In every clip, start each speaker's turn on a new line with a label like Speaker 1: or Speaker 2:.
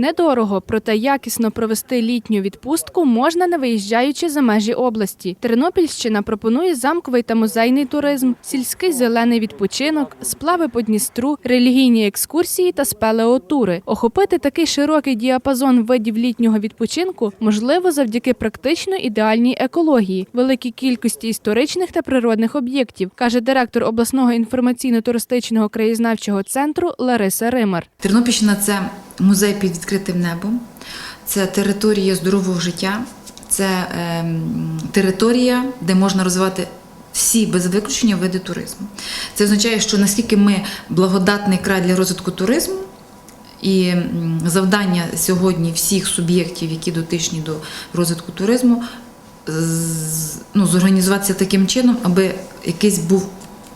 Speaker 1: Недорого, проте якісно провести літню відпустку можна не виїжджаючи за межі області. Тернопільщина пропонує замковий та музейний туризм, сільський зелений відпочинок, сплави по Дністру, релігійні екскурсії та спелеотури. Охопити такий широкий діапазон видів літнього відпочинку можливо завдяки практично ідеальній екології, великій кількості історичних та природних об'єктів, каже директор обласного інформаційно-туристичного краєзнавчого центру Лариса Римар.
Speaker 2: Тернопільщина це музей під відкритим небом, це територія здорового життя, це ем, територія, де можна розвивати всі без виключення види туризму. Це означає, що наскільки ми благодатний край для розвитку туризму. І завдання сьогодні всіх суб'єктів, які дотичні до розвитку туризму, ну, зорганізуватися таким чином, аби якийсь був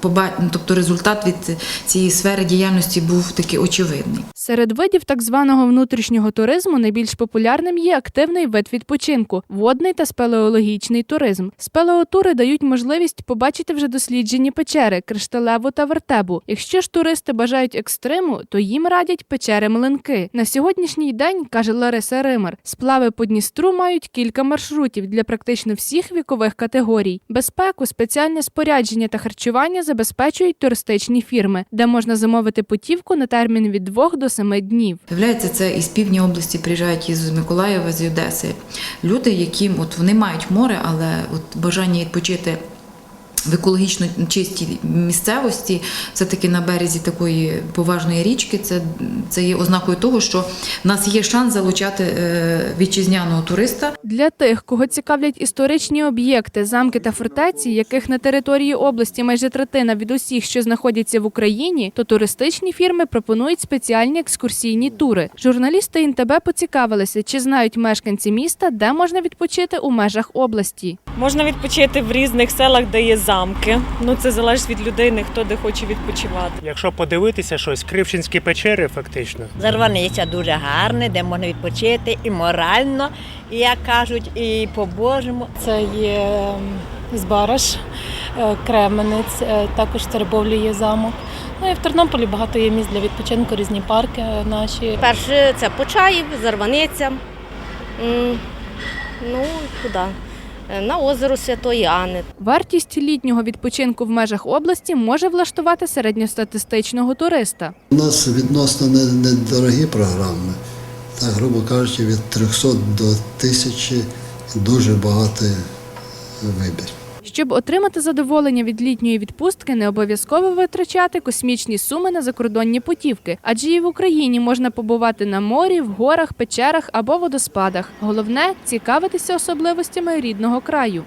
Speaker 2: ну, тобто результат від цієї сфери діяльності був такий очевидний.
Speaker 1: Серед видів так званого внутрішнього туризму найбільш популярним є активний вид відпочинку водний та спелеологічний туризм. Спелеотури дають можливість побачити вже досліджені печери, кришталеву та вертебу. Якщо ж туристи бажають екстриму, то їм радять печери млинки. На сьогоднішній день каже Лариса Римар, сплави по Дністру мають кілька маршрутів для практично всіх вікових категорій. Безпеку, спеціальне спорядження та харчування забезпечують туристичні фірми, де можна замовити путівку на термін від 2 до 7 днів.
Speaker 2: Являється це із півдня області приїжджають із Миколаєва, з Одеси. Люди, які от вони мають море, але от бажання відпочити в екологічно чистій місцевості, це таки на березі такої поважної річки. Це, це є ознакою того, що в нас є шанс залучати е, вітчизняного туриста.
Speaker 1: Для тих, кого цікавлять історичні об'єкти, замки та фортеці, яких на території області майже третина від усіх, що знаходяться в Україні, то туристичні фірми пропонують спеціальні екскурсійні тури. Журналісти ІНТБ поцікавилися, чи знають мешканці міста, де можна відпочити у межах області.
Speaker 3: Можна відпочити в різних селах, де є замки. Ну це залежить від людини, хто де хоче відпочивати.
Speaker 4: Якщо подивитися щось, Кривчинські печери фактично.
Speaker 5: Зарваниця дуже гарне, де можна відпочити і морально, і як кажуть, і по-божому.
Speaker 6: Це є Збараж, е, Кременець, е, також Теребовлі є замок. Ну і в Тернополі багато є місць для відпочинку, різні парки е, наші.
Speaker 7: Перше це Почаїв, Зарваниця. Ну, куди? Е, На озеро Святої Анни.
Speaker 1: Вартість літнього відпочинку в межах області може влаштувати середньостатистичного туриста.
Speaker 8: У нас відносно не- недорогі програми. Так, грубо кажучи, від 300 до 1000 дуже багатий вибір.
Speaker 1: Щоб отримати задоволення від літньої відпустки, не обов'язково витрачати космічні суми на закордонні путівки, адже і в Україні можна побувати на морі, в горах, печерах або водоспадах. Головне цікавитися особливостями рідного краю.